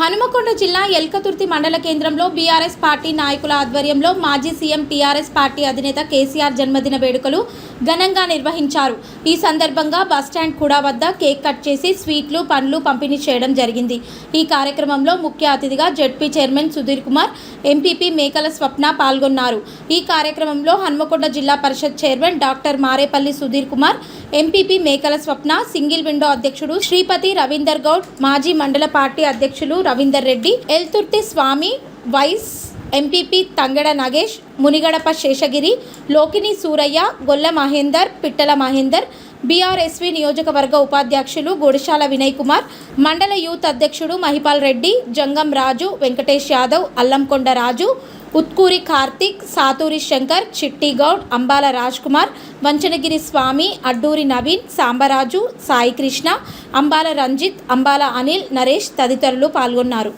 హనుమకొండ జిల్లా ఎల్కతుర్తి మండల కేంద్రంలో బీఆర్ఎస్ పార్టీ నాయకుల ఆధ్వర్యంలో మాజీ సీఎం టీఆర్ఎస్ పార్టీ అధినేత కేసీఆర్ జన్మదిన వేడుకలు ఘనంగా నిర్వహించారు. ఈ సందర్భంగా బస్టాండ్ కూడా వద్ద కేక్ కట్ చేసి స్వీట్లు పండ్లు పంపిణీ చేయడం జరిగింది. ఈ కార్యక్రమంలో ముఖ్య అతిథిగా ZP chairman Sudheer Kumar MPP Mekala Swapna పాల్గొన్నారు. ఈ కార్యక్రమంలో హన్మకొండ జిల్లా పరిషత్ chairman doctor Marepalli Sudheer Kumar MPP Mekala Swapna single window అధ్యక్షుడు శ్రీపతి రవీందర్ గౌడ్ మాజీ మండల పార్టీ అధ్యక్షులు Ravinder Reddy Elthurthi Swamy vice MPP Thangada Nagesh Munigadapa Seshagiri Lokini Surayya Golla Mahender Pittala Mahender BRSV నియోజకవర్గ ఉపాధ్యక్షులు గుడిశాల వినయ్ కుమార్ మండల యూత్ అధ్యక్షుడు మహిపాల్ రెడ్డి జంగం రాజు వెంకటేష్ యాదవ్ అల్లంకొండ రాజు ఉత్కూరి కార్తిక్ సాతూరి శంకర్ చిట్టిగౌడ్ అంబాల రాజ్ కుమార్ వంచనగిరి స్వామి అడ్డూరి నవీన్ సాంబరాజు సాయి కృష్ణ అంబాల రంజిత్ అంబాల అనిల్ నరేష్ తదితరులు పాల్గొన్నారు.